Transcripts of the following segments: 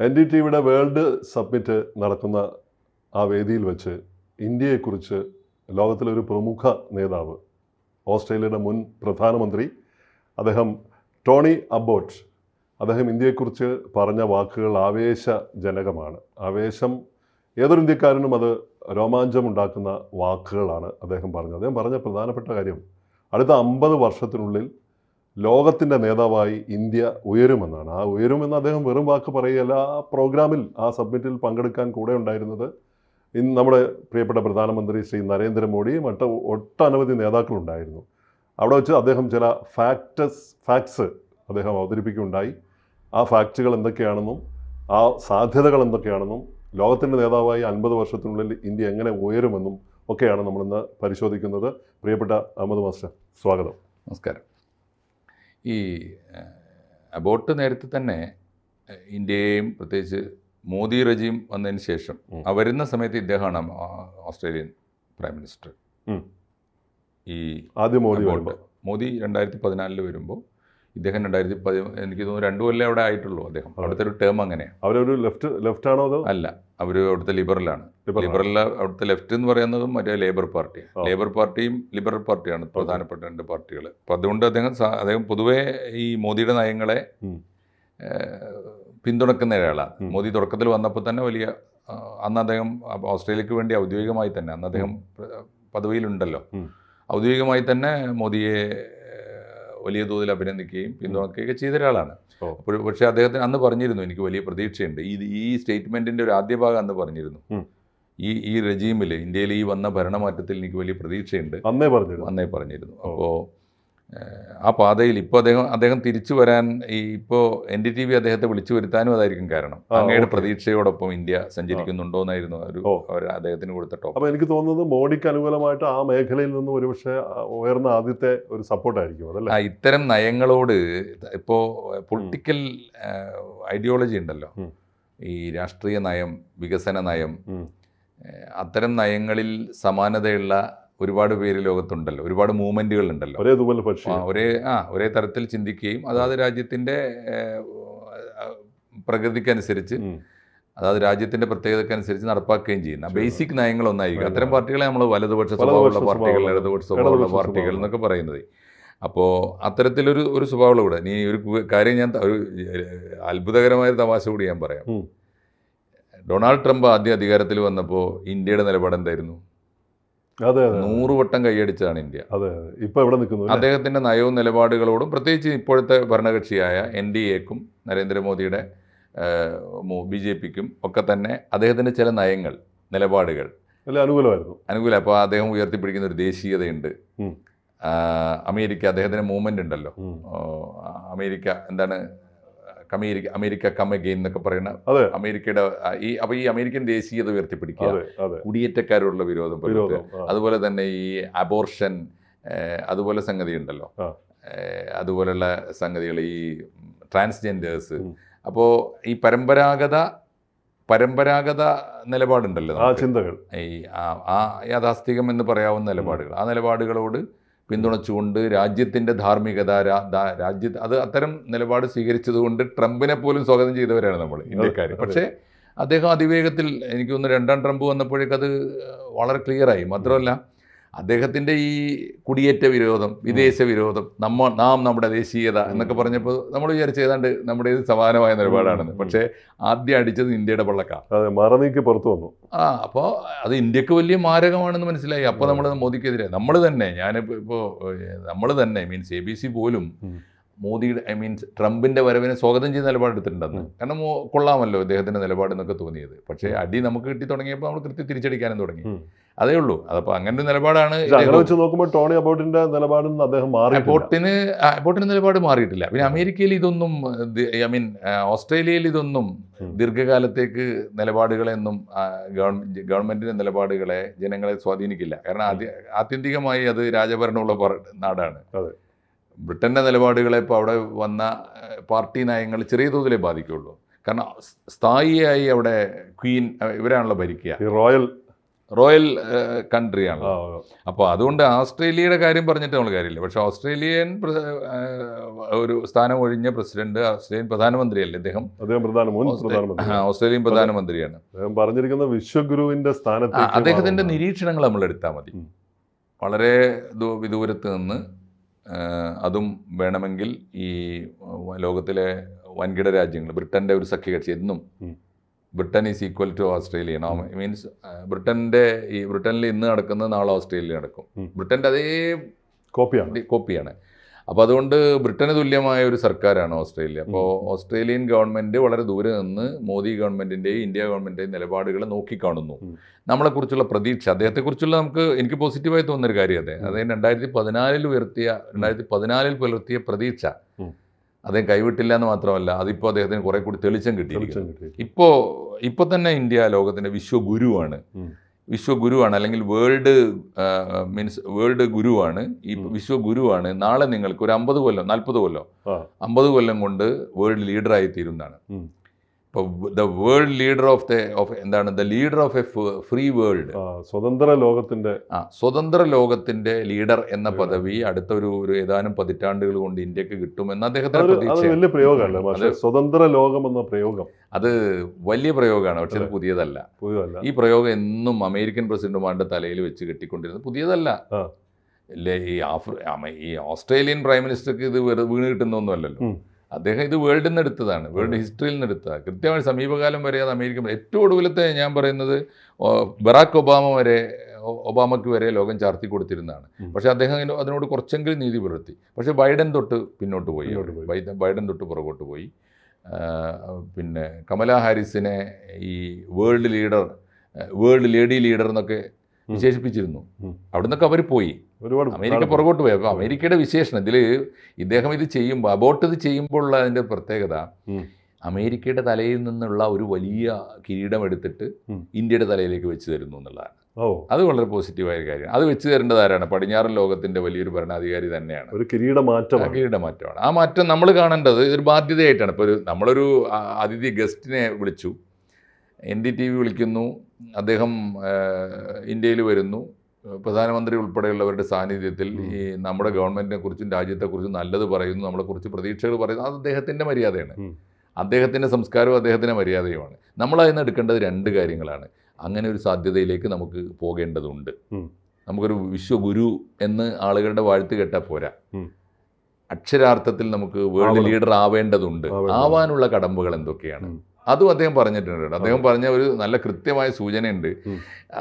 N D T വിയുടെ world summit നടക്കുന്ന ആ വേദിയിൽ വെച്ച് ഇന്ത്യയെക്കുറിച്ച് ലോകത്തിലെ ഒരു പ്രമുഖ നേതാവ് ഓസ്ട്രേലിയയുടെ മുൻ പ്രധാനമന്ത്രി അദ്ദേഹം ടോണി അബോട്ട് അദ്ദേഹം ഇന്ത്യയെക്കുറിച്ച് പറഞ്ഞ വാക്കുകൾ ആവേശജനകമാണ്. ആവേശം ഏതൊരു ഇന്ത്യക്കാരനും അത് രോമാഞ്ചമുണ്ടാക്കുന്ന വാക്കുകളാണ് അദ്ദേഹം പറഞ്ഞത്. അദ്ദേഹം പറഞ്ഞ പ്രധാനപ്പെട്ട കാര്യം അടുത്ത അമ്പത് വർഷത്തിനുള്ളിൽ ലോകത്തിന്റെ നേതാവായി ഇന്ത്യ ഉയരുമെന്നാണ്. ആ ഉയരുമെന്ന് അദ്ദേഹം വെറും വാക്ക് പറയുകയല്ല ആ പ്രോഗ്രാമിൽ ആ സബ്മിറ്റിൽ പങ്കെടുക്കാൻ കൂടെ ഉണ്ടായിരുന്നത് ഇന്ന് നമ്മുടെ പ്രിയപ്പെട്ട പ്രധാനമന്ത്രി ശ്രീ നരേന്ദ്രമോദി മറ്റ് ഒട്ടനവധി നേതാക്കളുണ്ടായിരുന്നു. അവിടെ വെച്ച് അദ്ദേഹം ചില ഫാക്ടസ് ഫാക്ട്സ് അദ്ദേഹം അവതരിപ്പിക്കുകയുണ്ടായി. ആ ഫാക്റ്റുകൾ എന്തൊക്കെയാണെന്നും ആ സാധ്യതകൾ എന്തൊക്കെയാണെന്നും ലോകത്തിന്റെ നേതാവായി അൻപത് വർഷത്തിനുള്ളിൽ ഇന്ത്യ എങ്ങനെ ഉയരുമെന്നും ഒക്കെയാണ് നമ്മളിന്ന് പരിശോധിക്കുന്നത്. പ്രിയപ്പെട്ട അഹമ്മദ് മാസ്റ്റർ സ്വാഗതം. നമസ്കാരം. ഈ അബോട്ട് നേരത്തെ തന്നെ ഇന്ത്യയും ഇന്ത്യയെയും പ്രത്യേകിച്ച് മോദി റജീം വന്നതിന് ശേഷം. ആ വരുന്ന സമയത്ത് ഇദ്ദേഹമാണ് ഓസ്ട്രേലിയൻ പ്രൈം മിനിസ്റ്റർ ഈ ആദ്യം മോദി. മോദി രണ്ടായിരത്തി പതിനാലിൽ വരുമ്പോൾ ഇദ്ദേഹം രണ്ടായിരത്തി പതി എനിക്ക് തോന്നുന്നു രണ്ടു കൊല്ലം അവിടെ ആയിട്ടുള്ളൂ അദ്ദേഹം. അവിടുത്തെ ഒരു ടേം അങ്ങനെയാണ് അവരൊരു ലെഫ്റ്റ് ലെഫ്റ്റ് ആണോ അതോ? അല്ല അവർ അവിടുത്തെ ലിബറലാണ് ലിബറൽ അവിടുത്തെ ലെഫ്റ്റ് എന്ന് പറയുന്നതും മറ്റേ ലേബർ പാർട്ടിയാണ് ലേബർ പാർട്ടിയും ലിബറൽ പാർട്ടിയാണ് പ്രധാനപ്പെട്ട രണ്ട് പാർട്ടികൾ അപ്പം അതുകൊണ്ട് അദ്ദേഹം അദ്ദേഹം പൊതുവേ ഈ മോദിയുടെ നയങ്ങളെ. പിന്തുണക്കുന്ന ഒരാളാണ് മോദി തുടക്കത്തിൽ വന്നപ്പോൾ തന്നെ വലിയ അന്ന് അദ്ദേഹം ഓസ്ട്രേലിയക്ക് വേണ്ടി ഔദ്യോഗികമായി തന്നെ അന്ന് അദ്ദേഹം പദവിയിലുണ്ടല്ലോ. ഔദ്യോഗികമായി തന്നെ മോദിയെ വലിയ തോതിൽ അഭിനന്ദിക്കുകയും പിന്തുണക്കുകയൊക്കെ ചെയ്ത ഒരാളാണ് അപ്പോൾ പക്ഷേ അദ്ദേഹത്തിന് അന്ന് പറഞ്ഞിരുന്നു എനിക്ക് വലിയ പ്രതീക്ഷയുണ്ട്. ഈ ഈ സ്റ്റേറ്റ്മെന്റിന്റെ ഒരു ആദ്യ ഭാഗം അന്ന് പറഞ്ഞിരുന്നു. ഈ ഈ റെജീമിൽ ഇന്ത്യയിൽ ഈ വന്ന ഭരണമാറ്റത്തിൽ എനിക്ക് വലിയ പ്രതീക്ഷയുണ്ട്. അന്നേ പറഞ്ഞിരുന്നു. അന്നേ പറഞ്ഞിരുന്നു. അപ്പോൾ ആ പാതയിൽ ഇപ്പോൾ അദ്ദേഹം അദ്ദേഹം തിരിച്ചു വരാൻ ഈ ഇപ്പോൾ എൻ ഡി ടി വി അദ്ദേഹത്തെ വിളിച്ചു വരുത്താനും അതായിരിക്കും കാരണം. അങ്ങയുടെ പ്രതീക്ഷയോടൊപ്പം ഇന്ത്യ സഞ്ചരിക്കുന്നുണ്ടോ എന്നായിരുന്നു ഒരു അവർ അദ്ദേഹത്തിന് കൊടുത്ത ടോപ്പ് അപ്പോൾ എനിക്ക് തോന്നുന്നത് മോഡിക്ക് അനുകൂലമായിട്ട് ആ മേഖലയിൽ നിന്നും ഒരുപക്ഷെ ഉയർന്ന ആദ്യത്തെ ഒരു സപ്പോർട്ടായിരിക്കും അതല്ലേ? ആ ഇത്തരം നയങ്ങളോട് ഇപ്പോൾ പൊളിറ്റിക്കൽ ഐഡിയോളജി ഉണ്ടല്ലോ. ഈ രാഷ്ട്രീയ നയം വികസന നയം. അത്തരം നയങ്ങളിൽ സമാനതയുള്ള ഒരുപാട് പേര് ലോകത്തുണ്ടല്ലോ. ഒരുപാട് മൂവ്മെന്റുകൾ ഉണ്ടല്ലോ. ഒരേ പക്ഷേ. ഒരേ ആ ഒരേ തരത്തിൽ ചിന്തിക്കുകയും അതാത് രാജ്യത്തിന്റെ പ്രകൃതിക്കനുസരിച്ച് അതായത് രാജ്യത്തിന്റെ പ്രത്യേകതക്കനുസരിച്ച് നടപ്പാക്കുകയും ചെയ്യുന്ന. ബേസിക് നയങ്ങൾ ഒന്നായിരിക്കും. അത്തരം പാർട്ടികളെ നമ്മൾ വലതുപക്ഷ സ്വഭാവമുള്ള പാർട്ടികൾ ഇടതുപക്ഷ സ്വഭാവമുള്ള പാർട്ടികൾ. എന്നൊക്കെ പറയുന്നത്. അപ്പോൾ അത്തരത്തിലൊരു ഒരു സ്വഭാവമുള്ള കൂടെ. നീ ഒരു കാര്യം ഞാൻ ഒരു അത്ഭുതകരമായ തമാശ കൂടി ഞാൻ പറയാം. ഡൊണാൾഡ് ട്രംപ് ആദ്യം അധികാരത്തിൽ വന്നപ്പോൾ ഇന്ത്യയുടെ നിലപാട് എന്തായിരുന്നു നൂറ് വട്ടം കൈയടിച്ചതാണ് ഇന്ത്യ. ഇപ്പൊ ഇവിടെ നിൽക്കുന്നു അദ്ദേഹത്തിന്റെ നയവും നിലപാടുകളോടും പ്രത്യേകിച്ച് ഇപ്പോഴത്തെ ഭരണകക്ഷിയായ എൻ ഡി എക്കും നരേന്ദ്രമോദിയുടെ ബി ജെ പിക്കും ഒക്കെ തന്നെ അദ്ദേഹത്തിന്റെ ചില നയങ്ങൾ നിലപാടുകൾ അനുകൂലമായിരുന്നു. അനുകൂല. അപ്പോൾ അദ്ദേഹം ഉയർത്തിപ്പിടിക്കുന്ന ഒരു ദേശീയതയുണ്ട്. അമേരിക്ക അദ്ദേഹത്തിന്റെ മൂവ്മെന്റ് ഉണ്ടല്ലോ. അമേരിക്ക എന്താണ് അമേരിക്ക അമേരിക്ക കം അഗെയിൻ എന്നൊക്കെ പറയുന്ന അമേരിക്കയുടെ ഈ അപ്പൊ ഈ അമേരിക്കൻ ദേശീയത ഉയർത്തിപ്പിടിക്കുക. കുടിയേറ്റക്കാരോടുള്ള വിരോധം. അതുപോലെ തന്നെ ഈ അബോർഷൻ അതുപോലെ സംഗതി ഉണ്ടല്ലോ അതുപോലെയുള്ള അതുപോലുള്ള സംഗതികൾ ഈ ട്രാൻസ്ജെൻഡേഴ്സ് അപ്പോ അപ്പോൾ ഈ പരമ്പരാഗത പരമ്പരാഗത നിലപാടുണ്ടല്ലോ ആ ചിന്തകൾ. ഈ ആ യാഥാസ്ഥികം എന്ന് പറയാവുന്ന നിലപാടുകൾ. ആ നിലപാടുകളോട് പിന്തുണച്ചുകൊണ്ട് രാജ്യത്തിന്റെ ധാർമ്മികത രാജ്യ അത് അത്തരം നിലപാട് സ്വീകരിച്ചതുകൊണ്ട് ട്രംപിനെ പോലും സ്വാഗതം ചെയ്തവരാണ് നമ്മൾ ഇന്ത്യക്കാർ പക്ഷേ അദ്ദേഹം അതിവേഗത്തിൽ എനിക്ക് തോന്നുന്നു രണ്ടാം ട്രംപ് വന്നപ്പോഴേക്കത് വളരെ ക്ലിയറായി മാത്രമല്ല അദ്ദേഹത്തിന്റെ ഈ കുടിയേറ്റ വിരോധം വിദേശ വിരോധം നമ്മ നാം നമ്മുടെ ദേശീയത എന്നൊക്കെ പറഞ്ഞപ്പോൾ നമ്മൾ വിചാരിച്ച ഏതാണ്ട് നമ്മുടെ ഇത് സമാനമായ നിലപാടാണെന്ന്. പക്ഷേ ആദ്യം അടിച്ചത് ഇന്ത്യയുടെ പള്ളക്കാണ് മറനീക്കി പുറത്തു വന്നു. ആ അപ്പോൾ അത് ഇന്ത്യയ്ക്ക് വലിയ മാരകമാണെന്ന് മനസ്സിലായി. അപ്പോൾ നമ്മൾ മോദിക്കെതിരെ. നമ്മൾ തന്നെ ഞാനിപ്പോൾ ഇപ്പോൾ നമ്മൾ തന്നെ മീൻസ് എ ബി സി പോലും. മോദിയുടെ ഐ മീൻസ് ട്രംപിന്റെ വരവിനെ സ്വാഗതം ചെയ്ത നിലപാടെടുത്തിട്ടുണ്ടെന്ന്. കാരണം കൊള്ളാമല്ലോ ഇദ്ദേഹത്തിന്റെ നിലപാട് എന്നൊക്കെ തോന്നിയത്. പക്ഷേ അടി നമുക്ക് കിട്ടി തുടങ്ങിയപ്പോൾ നമ്മൾ കൃത്യം തിരിച്ചടിക്കാനും തുടങ്ങി. അതേ ഉള്ളൂ. അതപ്പോൾ അങ്ങനെ ഒരു നിലപാടാണ് വെച്ച് നോക്കുമ്പോൾ ടോണി അബോട്ടിന്റെ നിലപാടിൽ അദ്ദേഹം മാറി അബോട്ടിന് അബോട്ടിന്റെ നിലപാട് മാറിയിട്ടില്ല. പിന്നെ അമേരിക്കയിൽ ഇതൊന്നും ഐ മീൻ ഓസ്ട്രേലിയയിൽ ഇതൊന്നും. ദീർഘകാലത്തേക്ക് നിലപാടുകളെന്നും ഗവൺമെന്റിന്റെ നിലപാടുകളെ ജനങ്ങളെ സ്വാധീനിക്കില്ല. കാരണം ആത്യന്തികമായി അത് രാജഭരണമുള്ള നാടാണ്. നാടാണ് അതെ. ബ്രിട്ടന്റെ നിലപാടുകളെ ഇപ്പോൾ അവിടെ വന്ന പാർട്ടി നയങ്ങൾ ചെറിയ തോതിലേ ബാധിക്കുള്ളൂ കാരണം സ്ഥായിയായി അവിടെ ക്വീൻ ഇവരാണല്ലോ ഭരിക്കുക. ഈ റോയൽ. റോയൽ കൺട്രിയാണ് അപ്പോൾ അതുകൊണ്ട് ഓസ്ട്രേലിയയുടെ കാര്യം പറഞ്ഞിട്ട് നമ്മൾ കാര്യമില്ല. പക്ഷേ ഓസ്ട്രേലിയൻ ഒരു സ്ഥാനം ഒഴിഞ്ഞ പ്രസിഡന്റ് ഓസ്ട്രേലിയൻ പ്രധാനമന്ത്രിയല്ലേ അദ്ദേഹം അദ്ദേഹം പ്രധാനമന്ത്രി ഓസ്ട്രേലിയൻ പ്രധാനമന്ത്രിയാണ്. പറഞ്ഞിരിക്കുന്ന വിശ്വഗുരുവിന്റെ സ്ഥാനത്ത് അദ്ദേഹത്തിന്റെ നിരീക്ഷണങ്ങൾ നമ്മൾ എടുത്താൽ മതി. വളരെ വിദൂരത്ത് നിന്ന് അതും വേണമെങ്കിൽ ഈ ലോകത്തിലെ വൻകിട രാജ്യങ്ങൾ ബ്രിട്ടന്റെ ഒരു സഖ്യകക്ഷി എന്നും Britain is equal to Australia no means ബ്രിട്ടന്റെ ഈ ബ്രിട്ടനിൽ ഇന്ന് നടക്കുന്നത് നാളെ ഓസ്ട്രേലിയ നടക്കും. ബ്രിട്ടന്റെ ബ്രിട്ടന്റെ അതേ കോപ്പിയാണ്. കോപ്പിയാണ്. അപ്പോൾ അതുകൊണ്ട് ബ്രിട്ടന് തുല്യമായ ഒരു സർക്കാരാണ് ഓസ്ട്രേലിയ. അപ്പോൾ ഓസ്ട്രേലിയൻ ഗവൺമെന്റ് വളരെ ദൂരെ നിന്ന് മോദി ഗവൺമെന്റിന്റെയും ഇന്ത്യ ഗവൺമെന്റിന്റെയും നിലപാടുകൾ നോക്കിക്കാണുന്നു. നമ്മളെക്കുറിച്ചുള്ള പ്രതീക്ഷ അദ്ദേഹത്തെക്കുറിച്ചുള്ള നമുക്ക് എനിക്ക് പോസിറ്റീവായി തോന്നുന്നൊരു കാര്യം അതെ. അദ്ദേഹം രണ്ടായിരത്തി പതിനാലിൽ ഉയർത്തിയ രണ്ടായിരത്തി പതിനാലിൽ പുലർത്തിയ പ്രതീക്ഷ. അദ്ദേഹം കൈവിട്ടില്ല എന്ന് മാത്രമല്ല അതിപ്പോൾ അദ്ദേഹത്തിന് കുറെ കൂടി തെളിച്ചം കിട്ടി ഇപ്പോൾ ഇപ്പോൾ തന്നെ ഇന്ത്യ ലോകത്തിന്റെ വിശ്വഗുരുവാണ്. വിശ്വഗുരുവാണ് അല്ലെങ്കിൽ വേൾഡ് മീൻസ് വേൾഡ് ഗുരുവാണ് ഈ. വിശ്വഗുരുവാണ് നാളെ നിങ്ങൾക്ക് ഒരു അമ്പത് കൊല്ലം നാൽപ്പത് കൊല്ലം. അമ്പത് കൊല്ലം കൊണ്ട് വേൾഡ് ലീഡറായി തീരുന്നതാണ്. ഇപ്പോൾ the world leader of the of എന്താണ് the leader of a free world സ്വതന്ത്ര ലോകത്തിന്റെ ആ സ്വതന്ത്ര ലോകത്തിന്റെ ലീഡർ എന്ന. പദവി അടുത്ത ഒരു ഒരു ഏതാനും പതിറ്റാണ്ടുകൾ കൊണ്ട് ഇന്ത്യയ്ക്ക് കിട്ടുമെന്ന് അദ്ദേഹത്തെ പ്രതീക്ഷ പ്രയോഗമല്ലേ? സ്വതന്ത്ര ലോകം എന്ന പ്രയോഗം. അത് വലിയ പ്രയോഗമാണ് പക്ഷെ അത്. പുതിയതല്ല. പുതിയതല്ല. ഈ പ്രയോഗം എന്നും അമേരിക്കൻ പ്രസിഡന്റുമാരുടെ തലയിൽ വെച്ച് കെട്ടിക്കൊണ്ടിരുന്നത് പുതിയതല്ല. ഈ ആഫ്രി ഈ ഓസ്ട്രേലിയൻ പ്രൈം മിനിസ്റ്റർക്ക് ഇത് വീണ് കിട്ടുന്നൊന്നുമല്ലല്ലോ. അദ്ദേഹം ഇത് വേൾഡിൽ നിന്ന് എടുത്തതാണ്. വേൾഡ് ഹിസ്റ്ററിയിൽ നിന്ന് എടുത്തതാണ്. കൃത്യമായി സമീപകാലം വരെ അത് അമേരിക്ക ഏറ്റവും ഒടുവിലത്തെ ഞാൻ പറയുന്നത് ബറാക്ക് ഒബാമ വരെ ഒബാമയ്ക്ക് വരെ ലോകം ചാർത്തി കൊടുത്തിരുന്നതാണ്. പക്ഷേ അദ്ദേഹം അതിനോട് കുറച്ചെങ്കിലും നീതി പുലർത്തി. പക്ഷേ ബൈഡൻ തൊട്ട് പിന്നോട്ട് പോയി. ബൈഡൻ തൊട്ട് പുറകോട്ട് പോയി. പിന്നെ കമലാ ഹാരിസിനെ ഈ world leader world lady leader എന്നൊക്കെ. വിശേഷിപ്പിച്ചിരുന്നു. അവിടെ നിന്നൊക്കെ അവർ പോയി. ഒരുപാട് അമേരിക്ക പുറകോട്ട് പോയി. അപ്പോൾ അമേരിക്കയുടെ വിശേഷണം ഇതിൽ ഇദ്ദേഹം ഇത് ചെയ്യുമ്പോൾ അബോട്ട് ഇത് ചെയ്യുമ്പോൾ ഉള്ള അതിന്റെ പ്രത്യേകത അമേരിക്കയുടെ തലയിൽ നിന്നുള്ള ഒരു വലിയ കിരീടം എടുത്തിട്ട് ഇന്ത്യയുടെ തലയിലേക്ക് വെച്ച് തരുന്നു എന്നുള്ളതാണ്. അത് വളരെ പോസിറ്റീവായ ഒരു കാര്യമാണ് അത് വെച്ച് തരേണ്ടത് ആരാണ്? പടിഞ്ഞാറൻ ലോകത്തിന്റെ വലിയൊരു ഭരണാധികാരി തന്നെയാണ്. ഒരു കിരീട മാറ്റം കിരീട മാറ്റമാണ് ആ മാറ്റം നമ്മൾ കാണേണ്ടത് ഇതൊരു ബാധ്യതയായിട്ടാണ്. ഇപ്പോൾ ഒരു നമ്മളൊരു അതിഥി ഗസ്റ്റിനെ വിളിച്ചു. എൻ ഡി ടി വി വിളിക്കുന്നു. അദ്ദേഹം ഇന്ത്യയിൽ വരുന്നു. പ്രധാനമന്ത്രി ഉൾപ്പെടെയുള്ളവരുടെ സാന്നിധ്യത്തിൽ ഈ നമ്മുടെ ഗവൺമെന്റിനെ കുറിച്ചും രാജ്യത്തെക്കുറിച്ചും നല്ലത് പറയുന്നു. നമ്മളെക്കുറിച്ച് പ്രതീക്ഷകൾ പറയുന്നു. അത് അദ്ദേഹത്തിന്റെ മര്യാദയാണ്. അദ്ദേഹത്തിന്റെ സംസ്കാരവും അദ്ദേഹത്തിന്റെ മര്യാദയുമാണ്. നമ്മളതിന്ന് എടുക്കേണ്ടത് രണ്ട് കാര്യങ്ങളാണ്. അങ്ങനെ ഒരു സാധ്യതയിലേക്ക് നമുക്ക് പോകേണ്ടതുണ്ട്. നമുക്കൊരു വിശ്വഗുരു എന്ന് ആളുകളുടെ വാഴ്ത്ത് കേട്ടാൽ പോരാ. അക്ഷരാർത്ഥത്തിൽ നമുക്ക് വേൾഡ് ലീഡർ ആവേണ്ടതുണ്ട്. ആവാനുള്ള കടമ്പകൾ എന്തൊക്കെയാണ്. അതും അദ്ദേഹം പറഞ്ഞിട്ടുണ്ട് അദ്ദേഹം പറഞ്ഞ ഒരു നല്ല കൃത്യമായ സൂചനയുണ്ട്.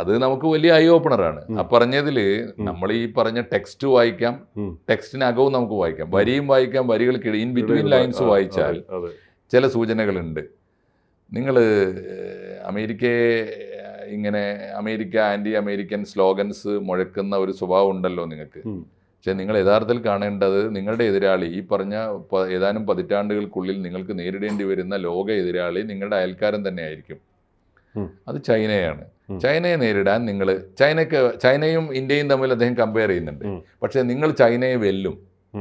അത് നമുക്ക് വലിയ ഐ ഓപ്പണറാണ്. ആ പറഞ്ഞതിൽ നമ്മൾ ഈ പറഞ്ഞ ടെക്സ്റ്റ് വായിക്കാം. ടെക്സ്റ്റിനകവും നമുക്ക് വായിക്കാം. വരിയും വായിക്കാം വരികൾക്ക് ഇൻ ബിറ്റ്വീൻ ലൈൻസ് വായിച്ചാൽ ചില സൂചനകളുണ്ട്. നിങ്ങൾ അമേരിക്കയെ ഇങ്ങനെ അമേരിക്ക ആന്റി അമേരിക്കൻ സ്ലോഗൻസ് മുഴക്കുന്ന ഒരു സ്വഭാവം ഉണ്ടല്ലോ നിങ്ങൾക്ക്. പക്ഷെ നിങ്ങൾ യഥാർത്ഥത്തിൽ കാണേണ്ടത് നിങ്ങളുടെ എതിരാളി ഈ പറഞ്ഞ ഏതാനും പതിറ്റാണ്ടുകൾക്കുള്ളിൽ നിങ്ങൾക്ക് നേരിടേണ്ടി വരുന്ന ലോക എതിരാളി നിങ്ങളുടെ അയൽക്കാരൻ തന്നെ ആയിരിക്കും അത് ചൈനയാണ്. ചൈനയെ നേരിടാൻ നിങ്ങൾ ചൈനയ്ക്ക് ചൈനയും ഇന്ത്യയും തമ്മിൽ അദ്ദേഹം കമ്പയർ ചെയ്യുന്നുണ്ട്. പക്ഷേ നിങ്ങൾ ചൈനയെ വെല്ലും.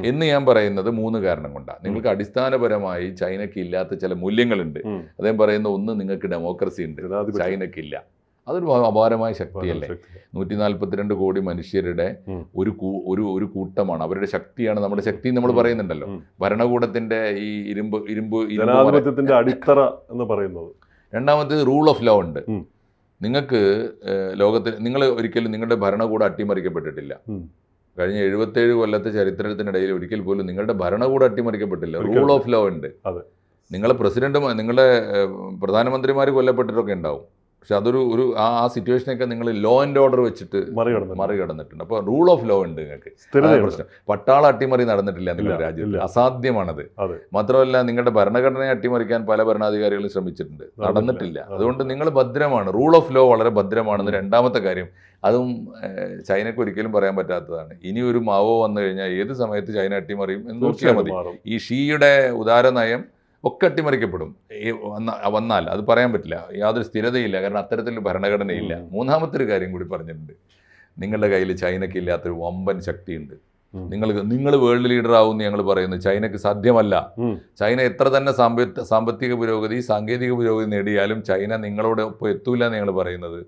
എന്ന് ഞാൻ പറയുന്നത് മൂന്ന് കാരണം കൊണ്ടാണ് നിങ്ങൾക്ക് അടിസ്ഥാനപരമായി ചൈനയ്ക്ക് ഇല്ലാത്ത ചില മൂല്യങ്ങളുണ്ട്. അദ്ദേഹം പറയുന്ന ഒന്ന് നിങ്ങൾക്ക് ഡെമോക്രസി ഉണ്ട്. ചൈനയ്ക്കില്ല. അതൊരു അപാരമായ ശക്തിയല്ലേ? ശക്തി. നൂറ്റി നാൽപ്പത്തിരണ്ട് കോടി മനുഷ്യരുടെ ഒരു ഒരു ഒരു കൂട്ടമാണ്. അവരുടെ ശക്തിയാണ് നമ്മുടെ ശക്തി നമ്മൾ. പറയുന്നുണ്ടല്ലോ. ഭരണകൂടത്തിന്റെ ഈ ഇരുമ്പ് ഇരുമ്പ് ജനാധിപത്യത്തിന്റെ അടിത്തറ എന്ന് പറയുന്നത്. രണ്ടാമത്തേത് റൂൾ ഓഫ് ലോ ഉണ്ട്. നിങ്ങൾക്ക് ലോകത്തിൽ നിങ്ങൾ ഒരിക്കലും നിങ്ങളുടെ ഭരണകൂടം അട്ടിമറിക്കപ്പെട്ടിട്ടില്ല. കഴിഞ്ഞ എഴുപത്തേഴ് കൊല്ലത്തെ ചരിത്രത്തിനിടയിൽ ഒരിക്കൽ പോലും നിങ്ങളുടെ ഭരണകൂടം അട്ടിമറിക്കപ്പെട്ടില്ല. റൂൾ ഓഫ് ലോ ഉണ്ട്. നിങ്ങളെ പ്രസിഡന്റ് നിങ്ങളുടെ പ്രധാനമന്ത്രിമാർ കൊല്ലപ്പെട്ടിട്ടൊക്കെ ഉണ്ടാവും. പക്ഷെ അതൊരു ഒരു ആ സിറ്റുവേഷനൊക്കെ നിങ്ങൾ ലോ ആൻഡ് ഓർഡർ വെച്ചിട്ട് മറികടന്നു മറികടന്നിട്ടുണ്ട്. അപ്പോൾ റൂൾ ഓഫ് ലോ ഉണ്ട് നിങ്ങൾക്ക്. പ്രശ്നം. പട്ടാള അട്ടിമറി നടന്നിട്ടില്ല നിങ്ങളുടെ രാജ്യത്ത്. അസാധ്യമാണത്. മാത്രമല്ല നിങ്ങളുടെ ഭരണഘടനയെ അട്ടിമറിക്കാൻ പല ഭരണാധികാരികളും ശ്രമിച്ചിട്ടുണ്ട്. നടന്നിട്ടില്ല. അതുകൊണ്ട് നിങ്ങൾ ഭദ്രമാണ്. റൂൾ ഓഫ് ലോ വളരെ ഭദ്രമാണെന്ന് രണ്ടാമത്തെ കാര്യം. അതും ചൈനക്ക് ഒരിക്കലും പറയാൻ പറ്റാത്തതാണ്. ഇനി ഒരു മാവോ വന്നു കഴിഞ്ഞാൽ ഏത് സമയത്ത് ചൈന അട്ടിമറിയും എന്ന് നോക്കിയാൽ മതി. ഈ ഷീയുടെ ഉദാര നയം ഒക്കെ അട്ടിമറിക്കപ്പെടും. ഈ വന്ന- വന്നാൽ അത് പറയാൻ പറ്റില്ല. യാതൊരു സ്ഥിരതയില്ല കാരണം അത്തരത്തിലൊരു ഭരണഘടനയില്ല. മൂന്നാമത്തെ ഒരു കാര്യം കൂടി പറഞ്ഞിട്ടുണ്ട്. നിങ്ങളുടെ കയ്യിൽ ചൈനയ്ക്ക് ഇല്ലാത്തൊരു വമ്പൻ ശക്തിയുണ്ട്. നിങ്ങൾക്ക് നിങ്ങൾ നിങ്ങൾ വേൾഡ് ലീഡർ ആവും ഞങ്ങൾ പറയുന്നു. ചൈനയ്ക്ക് സാധ്യമല്ല. ചൈന എത്ര തന്നെ സാമ്പ സാമ്പത്തിക പുരോഗതി സാങ്കേതിക പുരോഗതി നേടിയാലും ചൈന നിങ്ങളോട് ഒപ്പം എത്തൂല എന്ന് ഞങ്ങൾ പറയുന്നത്.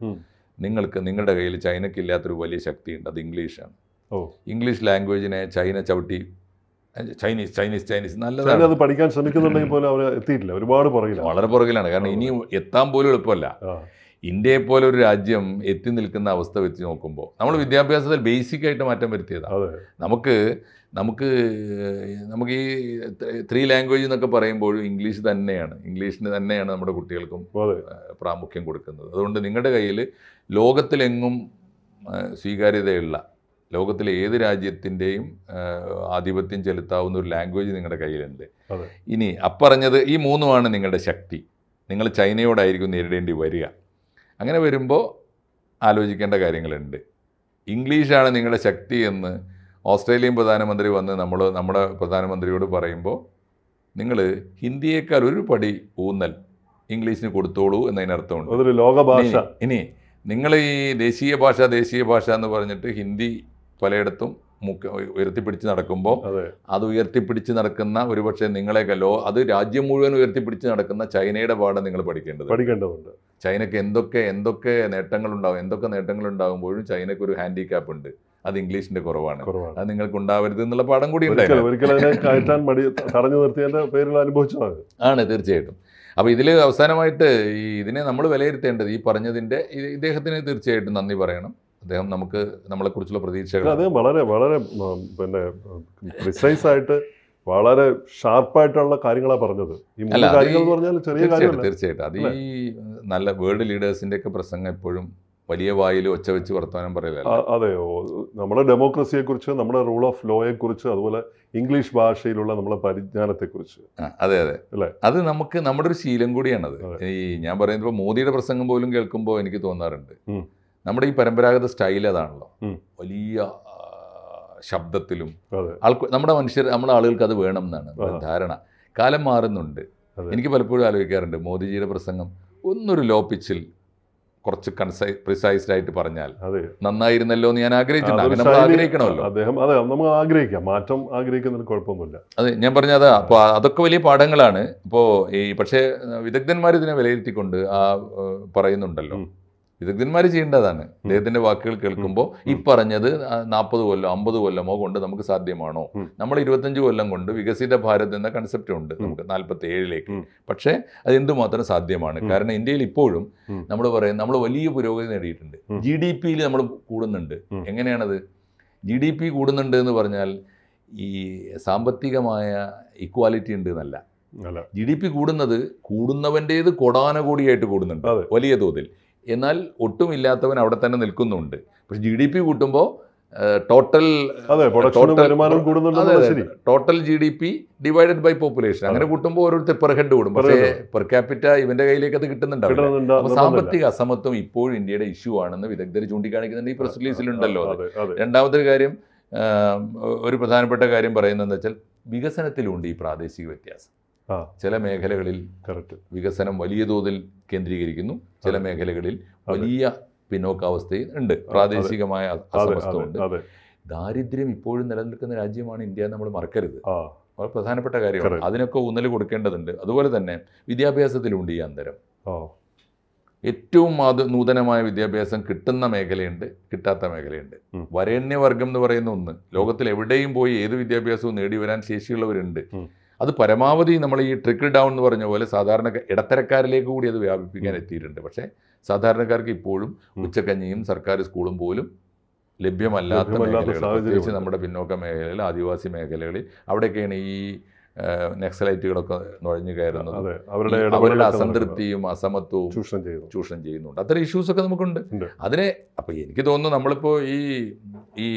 നിങ്ങൾക്ക് നിങ്ങളുടെ കയ്യിൽ ചൈനയ്ക്ക് ഇല്ലാത്തൊരു വലിയ ശക്തിയുണ്ട്. അത് ഇംഗ്ലീഷാണ്. ഓ. ഇംഗ്ലീഷ് ലാംഗ്വേജിനെ ചൈന ചവിട്ടി ചൈനീസ് ചൈനീസ് ചൈനീസ് നല്ലതാണ്. അത് പഠിക്കാൻ ശ്രമിക്കുന്നുണ്ടെങ്കിൽ പോലും അവർ എത്തിയിട്ടില്ല. ഒരുപാട് പുറകിലാണ്. വളരെ പുറകിലാണ്. കാരണം ഇനി എത്താൻ പോലും എളുപ്പമല്ല. ഇന്ത്യയെ പോലെ ഒരു രാജ്യം എത്തി നിൽക്കുന്ന അവസ്ഥ വെച്ച് നോക്കുമ്പോൾ നമ്മൾ വിദ്യാഭ്യാസത്തിൽ ബേസിക് ആയിട്ട് മാറ്റം വരുത്തിയതാണ് നമുക്ക് നമുക്ക് നമുക്ക് ഈ ത്രീ ലാംഗ്വേജ് എന്നൊക്കെ പറയുമ്പോഴും ഇംഗ്ലീഷ് തന്നെയാണ്. ഇംഗ്ലീഷിന് തന്നെയാണ് നമ്മുടെ കുട്ടികൾക്കും പ്രാമുഖ്യം കൊടുക്കുന്നത്. അതുകൊണ്ട് നിങ്ങളുടെ കയ്യിൽ ലോകത്തിലെങ്ങും സ്വീകാര്യതയുള്ള ലോകത്തിലെ ഏത് രാജ്യത്തിന്റെയും ആധിപത്യം ചെലുത്താവുന്ന ഒരു ലാംഗ്വേജ് നിങ്ങളുടെ കയ്യിലുണ്ട്. ഇനി അപ്പറഞ്ഞത് ഈ മൂന്നുമാണ് നിങ്ങളുടെ ശക്തി. നിങ്ങൾ ചൈനയോടായിരിക്കും നേരിടേണ്ടി വരിക. അങ്ങനെ വരുമ്പോൾ ആലോചിക്കേണ്ട കാര്യങ്ങളുണ്ട്. ഇംഗ്ലീഷാണ് നിങ്ങളുടെ ശക്തി എന്ന് ഓസ്ട്രേലിയൻ പ്രധാനമന്ത്രി വന്ന് നമ്മൾ നമ്മുടെ പ്രധാനമന്ത്രിയോട് പറയുമ്പോൾ നിങ്ങൾ ഹിന്ദിയേക്കാൾ ഒരു പടി ഊന്നൽ ഇംഗ്ലീഷിന് കൊടുത്തോളൂ എന്നതിനർത്ഥമുണ്ട്. അതൊരു ലോക ഭാഷ ഇനി- ഇനി നിങ്ങൾ ഈ ദേശീയ ഭാഷ ദേശീയ ഭാഷ എന്ന് പറഞ്ഞിട്ട് ഹിന്ദി പലയിടത്തും മുഖ്യ ഉയർത്തിപ്പിടിച്ച് നടക്കുമ്പോൾ അതെ. ഉയർത്തിപ്പിടിച്ച് നടക്കുന്ന ഒരുപക്ഷെ നിങ്ങളെക്കല്ലോ അത് രാജ്യം മുഴുവൻ ഉയർത്തിപ്പിടിച്ച് നടക്കുന്ന ചൈനയുടെ പാഠം നിങ്ങൾ പഠിക്കേണ്ടത് പഠിക്കേണ്ടതുണ്ട്. ചൈനക്ക് എന്തൊക്കെ എന്തൊക്കെ നേട്ടങ്ങളുണ്ടാവും എന്തൊക്കെ നേട്ടങ്ങളുണ്ടാകുമ്പോഴും ചൈനക്ക് ഒരു ഹാൻഡിക്യാപ്പ് ഉണ്ട്. അത് ഇംഗ്ലീഷിന്റെ കുറവാണ്. അത് നിങ്ങൾക്ക് ഉണ്ടാവരുത് എന്നുള്ള പാഠം കൂടി കയറ്റാൻ മടി തടഞ്ഞു നിർത്തിയതിന്റെ പേരിൽ അനുഭവിച്ചതാണ്. ആണ് തീർച്ചയായിട്ടും. അപ്പോൾ ഇതിൽ അവസാനമായിട്ട് ഈ ഇതിനെ നമ്മൾ വിലയിരുത്തേണ്ടത് ഈ പറഞ്ഞതിന്റെ ഇദ്ദേഹത്തിന് തീർച്ചയായിട്ടും നന്ദി പറയണം. അദ്ദേഹം നമുക്ക് നമ്മളെക്കുറിച്ചുള്ള പ്രതീക്ഷകൾ അദ്ദേഹം വളരെ വളരെ പിന്നെ പ്രിസൈസ് ആയിട്ട് വളരെ ഷാർപ്പായിട്ടുള്ള കാര്യങ്ങളാണ് പറഞ്ഞത്. ഈ മൂന്ന് കാര്യങ്ങൾ എന്ന് പറഞ്ഞാൽ ചെറിയ തീർച്ചയായിട്ടും കാര്യമല്ല. തീർച്ചയായിട്ടും. അത് ഈ നല്ല വേൾഡ് ലീഡേഴ്സിന്റെ ഒക്കെ പ്രസംഗം എപ്പോഴും വലിയ വായിൽ ഒച്ച വെച്ച് വർത്തമാനം പറയലല്ല? അതെയോ? അതെ നമ്മുടെ ഡെമോക്രസിയെ കുറിച്ച് നമ്മുടെ റൂൾ ഓഫ് ലോയെ കുറിച്ച് അതുപോലെ ഇംഗ്ലീഷ് ഭാഷയിലുള്ള നമ്മുടെ പരിജ്ഞാനത്തെ കുറിച്ച് അതെ അതെ. അല്ലേ? അത് നമുക്ക് നമ്മുടെ ഒരു ശീലം കൂടിയാണത്. അതെ. ഈ ഞാൻ പറയുന്നത് മോദിയുടെ പ്രസംഗം പോലും കേൾക്കുമ്പോൾ എനിക്ക് തോന്നാറുണ്ട്. നമ്മുടെ ഈ പരമ്പരാഗത സ്റ്റൈൽ അതാണല്ലോ. വലിയ ശബ്ദത്തിലും ആൾക്ക് നമ്മുടെ മനുഷ്യർ നമ്മുടെ ആളുകൾക്ക് അത് വേണം എന്നാണ് ധാരണ. കാലം മാറുന്നുണ്ട്. എനിക്ക് പലപ്പോഴും ആലോചിക്കാറുണ്ട് മോദിജിയുടെ പ്രസംഗം ഒന്നൊരു ലോ പിച്ചിൽ കുറച്ച് കൺസൈ പ്രിസൈസ്ഡ് ആയിട്ട് പറഞ്ഞാൽ നന്നായിരുന്നല്ലോ എന്ന് ഞാൻ ആഗ്രഹിച്ചിട്ടുണ്ട്. നമ്മൾ ആഗ്രഹിക്കണമല്ലോ. അദ്ദേഹം അതെ നമുക്ക് ആഗ്രഹിക്കാം. മാറ്റം ആഗ്രഹിക്കുന്നതിൽ കുഴപ്പമൊന്നുമില്ല. അതെ ഞാൻ പറഞ്ഞത് അപ്പോൾ അതൊക്കെ വലിയ പാഠങ്ങളാണ്. ഇപ്പോ ഈ പക്ഷേ വിദഗ്ധന്മാർ ഇതിനെ വിലയിരുത്തിക്കൊണ്ട് ആ പറയുന്നുണ്ടല്ലോ. വിദഗ്ധന്മാർ ചെയ്യേണ്ടതാണ്. അദ്ദേഹത്തിന്റെ വാക്കുകൾ കേൾക്കുമ്പോൾ ഈ. പറഞ്ഞത് നാൽപ്പത് കൊല്ലം അമ്പത് കൊല്ലമോ കൊണ്ട് നമുക്ക് സാധ്യമാണോ? നമ്മൾ ഇരുപത്തഞ്ച് കൊല്ലം കൊണ്ട് വികസിത ഭാരത് എന്ന കൺസെപ്റ്റ് ഉണ്ട് നമുക്ക് നാൽപ്പത്തി ഏഴിലേക്ക്. പക്ഷേ അത് എന്തുമാത്രം സാധ്യമാണ് കാരണം ഇന്ത്യയിൽ ഇപ്പോഴും നമ്മൾ പറയും നമ്മൾ വലിയ പുരോഗതി നേടിയിട്ടുണ്ട്. ജി ഡി പിയിൽ നമ്മൾ കൂടുന്നുണ്ട്. എങ്ങനെയാണത്? ജി ഡി പി കൂടുന്നുണ്ട് എന്ന് പറഞ്ഞാൽ ഈ സാമ്പത്തികമായ ഇക്വാലിറ്റി ഉണ്ട് എന്നല്ല. ജി ഡി പി കൂടുന്നത് കൂടുന്നവന്റേത് കൊടാനകോടിയായിട്ട് കൂടുന്നുണ്ട്. വലിയ തോതിൽ. എന്നാൽ ഒട്ടുമില്ലാത്തവൻ അവിടെ തന്നെ നിൽക്കുന്നുണ്ട്. പക്ഷെ ജി ഡി പി കൂട്ടുമ്പോൾ total total G D P divided by population അങ്ങനെ കൂട്ടുമ്പോൾ ഓരോരുത്തർ പെർ ഹെഡ് കൂടും. പക്ഷേ. പെർ ക്യാപിറ്റ ഇവന്റെ കയ്യിലേക്ക് അത് കിട്ടുന്നുണ്ടാവില്ല. കിട്ടണമെന്നുണ്ട് അപ്പോൾ. സാമ്പത്തിക അസമത്വം ഇപ്പോഴും ഇന്ത്യയുടെ ഇഷ്യൂ ആണെന്ന് വിദഗ്ധർ ചൂണ്ടിക്കാണിക്കുന്നുണ്ട്. ഈ പ്രസ് റിലീസിലുണ്ടല്ലോ രണ്ടാമത്തെ കാര്യം ഒരു പ്രധാനപ്പെട്ട കാര്യം പറയുന്നതെന്ന് വെച്ചാൽ വികസനത്തിലുണ്ട് ഈ പ്രാദേശിക വ്യത്യാസം. ചില മേഖലകളിൽ കറക്റ്റ് വികസനം വലിയ തോതിൽ കേന്ദ്രീകരിക്കുന്നു. ചില. മേഖലകളിൽ. വലിയ പിന്നോക്കാവസ്ഥയിൽ ഉണ്ട്. പ്രാദേശികമായ അസമത്വമുണ്ട് ദാരിദ്ര്യം ഇപ്പോഴും നിലനിൽക്കുന്ന രാജ്യമാണ് ഇന്ത്യ നമ്മൾ മറക്കരുത്. വളരെ പ്രധാനപ്പെട്ട കാര്യമാണ്. അതിനൊക്കെ ഊന്നൽ കൊടുക്കേണ്ടതുണ്ട്. അതുപോലെ തന്നെ വിദ്യാഭ്യാസത്തിലുണ്ട് ഈ അന്തരം. ഏറ്റവും അത് നൂതനമായ വിദ്യാഭ്യാസം കിട്ടുന്ന മേഖലയുണ്ട് കിട്ടാത്ത മേഖലയുണ്ട്. വരേണ്യവർഗം എന്ന് പറയുന്ന ഒന്ന്. ലോകത്തിൽ എവിടെയും പോയി ഏത് വിദ്യാഭ്യാസവും നേടി വരാൻ ശേഷിയുള്ളവരുണ്ട്. അത് പരമാവധി നമ്മൾ ഈ ട്രിക്കിൾ ഡൗൺ എന്ന് പറഞ്ഞ പോലെ സാധാരണ ഇടത്തരക്കാരിലേക്ക് കൂടി അത് വ്യാപിപ്പിക്കാൻ എത്തിയിട്ടുണ്ട് പക്ഷേ സാധാരണക്കാർക്ക് ഇപ്പോഴും. ഉച്ചക്കഞ്ഞിയും സർക്കാർ സ്കൂളും പോലും ലഭ്യമല്ലാത്ത. പ്രത്യേകിച്ച് നമ്മുടെ പിന്നോക്ക മേഖലയിൽ ആദിവാസി മേഖലകളിൽ അവിടെയൊക്കെയാണ് ഈ നെക്സലൈറ്റുകളൊക്കെ നുഴഞ്ഞു കയറുന്നത് അവരുടെ അവരുടെ. അസംതൃപ്തിയും അസമത്വവും ചൂഷണം ചെയ്യുന്നു ചൂഷണം ചെയ്യുന്നുണ്ട് അത്തരം ഇഷ്യൂസൊക്കെ നമുക്കുണ്ട് അതിനെ അപ്പോൾ എനിക്ക് തോന്നുന്നു നമ്മളിപ്പോൾ ഈ ഈ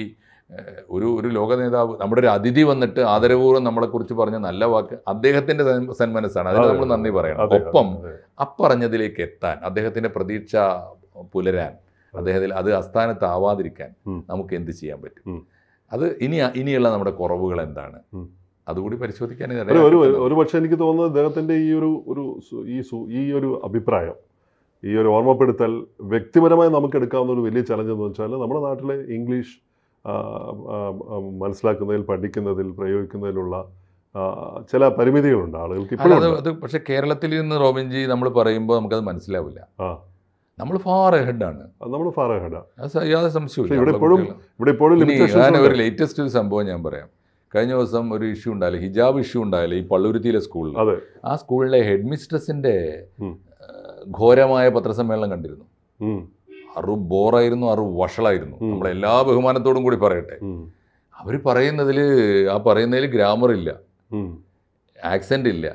ഒരു ഒരു ലോക നേതാവ് നമ്മുടെ ഒരു അതിഥി വന്നിട്ട് ആദരപൂർവം നമ്മളെക്കുറിച്ച് പറഞ്ഞ നല്ല വാക്ക് അദ്ദേഹത്തിന്റെ സന്മനസ്സാണ്. അതിന് നമ്മൾ നന്ദി പറയണം. ഒപ്പം അപ്പറഞ്ഞതിലേക്ക് എത്താൻ അദ്ദേഹത്തിന്റെ പ്രതീക്ഷ പുലരാൻ അദ്ദേഹത്തിൽ അത് അസ്ഥാനത്താവാതിരിക്കാൻ ആവാതിരിക്കാൻ നമുക്ക് എന്ത് ചെയ്യാൻ പറ്റും? അത് ഇനി ഇനിയുള്ള നമ്മുടെ കുറവുകൾ എന്താണ്. അതുകൂടി പരിശോധിക്കാൻ ഒരു പക്ഷേ എനിക്ക് തോന്നുന്നത് അദ്ദേഹത്തിന്റെ ഈ ഒരു ഒരു ഈ ഈ ഒരു അഭിപ്രായം ഈ ഒരു ഓർമ്മപ്പെടുത്തൽ വ്യക്തിപരമായി നമുക്ക് എടുക്കാവുന്ന ഒരു വലിയ ചലഞ്ച് എന്ന് വെച്ചാൽ നമ്മുടെ നാട്ടിലെ ഇംഗ്ലീഷ് മനസ്സിലാക്കുന്നതിൽ പഠിക്കുന്നതിൽ പ്രയോഗിക്കുന്നതിലുള്ള ചില പരിമിതികളുണ്ട് ആളുകൾക്ക് ഇപ്പോഴും അത് പക്ഷേ കേരളത്തിൽ നിന്ന് റോബിൻജി നമ്മൾ പറയുമ്പോൾ നമുക്കത് മനസ്സിലാവില്ല. നമ്മൾ ഫാർ ഹെഡാണ് ആണ്. നമ്മൾ ഫാർ ഹെഡ് അത് സ- യാതൊരു സംശയവും ഇവിടെ ഇപ്പോഴും ഇവിടെ ഇപ്പോഴും ഞാൻ ഒരു ലേറ്റസ്റ്റ് ഒരു സംഭവം ഞാൻ പറയാം. കഴിഞ്ഞ ദിവസം ഒരു ഇഷ്യൂ ഉണ്ടായില്ല ഹിജാബ് ഇഷ്യൂ ഉണ്ടായില്ല ഈ പള്ളുരുത്തിയിലെ സ്കൂളിൽ ആ സ്കൂളിലെ ഹെഡ് മിസ്ട്രസിന്റെ ഘോരമായ പത്രസമ്മേളനം കണ്ടിരുന്നു. അറു ബോറായിരുന്നു അറു വഷളായിരുന്നു. നമ്മളെ നമ്മളെല്ലാ ബഹുമാനത്തോടും കൂടി പറയട്ടെ. അവർ പറയുന്നതിൽ ആ പറയുന്നതിൽ ഗ്രാമർ ഇല്ല. ആക്സെന്റ് ഇല്ല.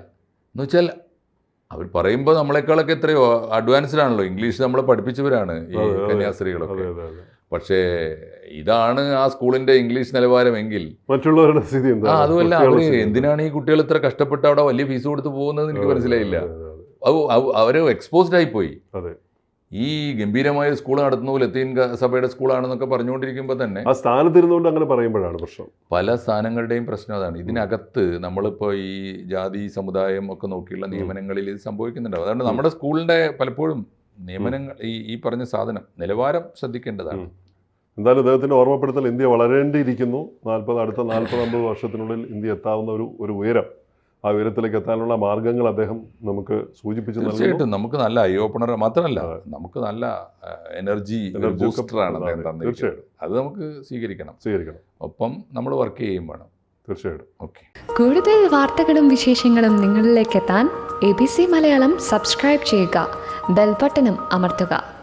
എന്ന് വെച്ചാൽ അവർ പറയുമ്പോൾ നമ്മളെക്കാളൊക്കെ എത്രയോ അഡ്വാൻസ്ഡ് ആണല്ലോ. ഇംഗ്ലീഷ് നമ്മളെ പഠിപ്പിച്ചവരാണ് ഈ. കന്യാസ്ത്രീകളൊക്കെ. പക്ഷേ ഇതാണ് ആ സ്കൂളിന്റെ ഇംഗ്ലീഷ് നിലവാരമെങ്കിൽ. മറ്റുള്ളവരുടെ സ്ഥിതി ആ എന്താ അതുമല്ല എന്താ? എന്തിനാണ് ഈ കുട്ടികൾ ഇത്ര കഷ്ടപ്പെട്ട് അവിടെ വലിയ ഫീസ് കൊടുത്ത് പോകുന്നത് എനിക്ക് മനസ്സിലായില്ല. അവർ എക്സ്പോസ്ഡ് ആയി പോയി അതെ. ഈ ഗംഭീരമായ സ്കൂൾ നടത്തുന്ന ലത്തീൻ സഭയുടെ സ്കൂളാണെന്നൊക്കെ പറഞ്ഞുകൊണ്ടിരിക്കുമ്പോൾ തന്നെ ആ സ്ഥാനത്തിരുന്നുകൊണ്ട് അങ്ങനെ പറയുമ്പോഴാണ് പ്രശ്നം. പല സ്ഥാനങ്ങളുടെയും പ്രശ്നം അതാണ്. ഇതിനകത്ത് നമ്മളിപ്പോൾ ഈ ജാതി സമുദായം ഒക്കെ നോക്കിയുള്ള നിയമനങ്ങളിൽ ഇത് സംഭവിക്കുന്നുണ്ടാവും അതുകൊണ്ട് നമ്മുടെ സ്കൂളിന്റെ പലപ്പോഴും നിയമനങ്ങൾ ഈ ഈ പറഞ്ഞ സാധനം നിലവാരം ശ്രദ്ധിക്കേണ്ടതാണ്. എന്തായാലും അദ്ദേഹത്തിന്റെ ഓർമ്മപ്പെടുത്തൽ ഇന്ത്യ വളരേണ്ടിയിരിക്കുന്നു. നാൽപ്പത് അടുത്ത നാൽപ്പത് അമ്പത് വർഷത്തിനുള്ളിൽ ഇന്ത്യ എത്താവുന്ന ഒരു ഒരു ഉയരം. ആ ഉയരത്തിലേക്ക് എത്താനുള്ള മാർഗങ്ങൾ അദ്ദേഹം നമുക്ക് സൂചിപ്പിച്ചു തീർച്ചയായിട്ടും നമുക്ക് നല്ല ഐ ഓപ്പണർ മാത്രമല്ല നമുക്ക് നല്ല എനർജി ബൂസ്റ്ററാണ് അദ്ദേഹം തന്നിരിക്കുന്നത്. അത് നമുക്ക് സ്വീകരിക്കണം. സ്വീകരിക്കണം. ഒപ്പം നമ്മൾ വർക്ക് ചെയ്യുകയും വേണം. തീർച്ചയായിട്ടും. ഓക്കെ കൂടുതൽ വാർത്തകളും വിശേഷങ്ങളും നിങ്ങളിലേക്ക് എത്താൻ A B C Malayalam subscribe ചെയ്യുക ബെൽബട്ടനും അമർത്തുക.